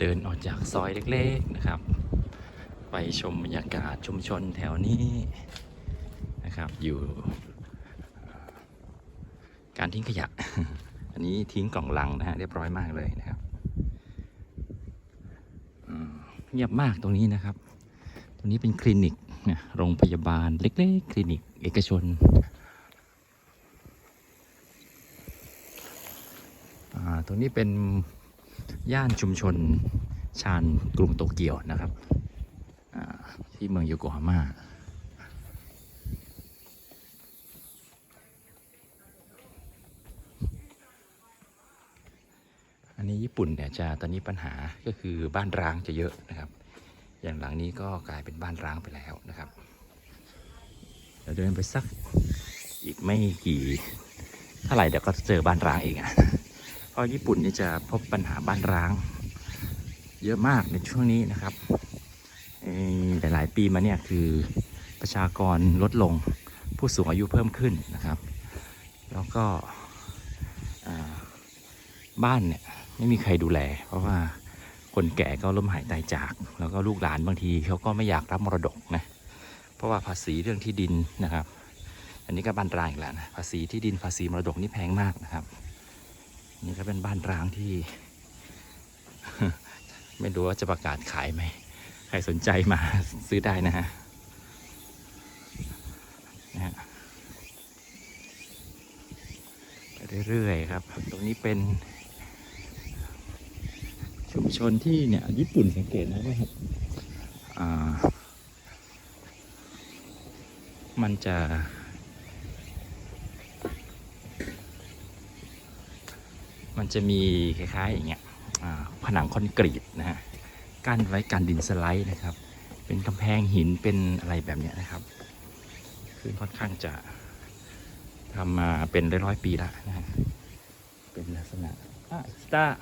เดินออกจากซอยเล็กๆนะครับ ไปชมบรรยากาศชุมชนแถวนี้นะครับ อยู่ การทิ้งขยะ อันนี้ทิ้งกล่องลังนะฮะเรียบร้อยมากเลยนะครับเงียบมากตรงนี้นะครับ ตรงนี้เป็นคลินิกโรงพยาบาลเล็กๆ คลินิกเอกชนอ่าตรงนี้เป็น ย่านชุมชนชานกรุงโตเกียวนะครับที่เมืองโยโกฮาม่าอันนี้ญี่ปุ่นเนี่ยจะตอนนี้ปัญหาก็คือบ้านร้างจะเยอะนะครับ อย่างหลังนี้ก็กลายเป็นบ้านร้างไปแล้วนะครับเดี๋ยวเดินไปสักอีกไม่กี่เท่าไหร่เดี๋ยวก็เจอบ้านร้างเองอะ ราะญี่ปุ่นนี่จะพบปัญหาบ้านร้าง เยอะมากในช่วงนี้นะครับเอ่หลายๆปีมาเนี่ยคือประชากรลดลงผู้สูงอายุเพิ่มขึ้นนะครับ แล้วก็บ้านเนี่ยไม่มีใครดูแล เพราะว่าคนแก่ก็ล้มหายตายจาก แล้วก็ลูกหลานบางทีเขาก็ไม่อยากรับมรดกนะเพราะว่าภาษีเรื่องที่ดินนะครับ อันนี้ก็บ้านรางอีกแล้วนะภาษีที่ดินภาษีมรดกนี่แพงมากนะครับ นี่ก็เป็นบ้านร้างที่ ไม่รู้ว่าจะประกาศขายไหม ใครสนใจมาซื้อได้นะฮะนะฮะไปเรื่อยๆครับ ตรงนี้เป็น ชุมชนที่เนี่ย ญี่ปุ่นสังเกตนะว่าอ่ามันจะ มันจะมีคล้ายๆอย่างเงี้ยผนังคอนกรีตนะฮะกั้นไว้กันดินสไลด์นะครับ เป็นกำแพงหินเป็นอะไรแบบเนี้ยนะครับคือค่อนข้างจะทำมาเป็นร้อยๆปีแล้วนะฮะเป็นลักษณะอะสตาร์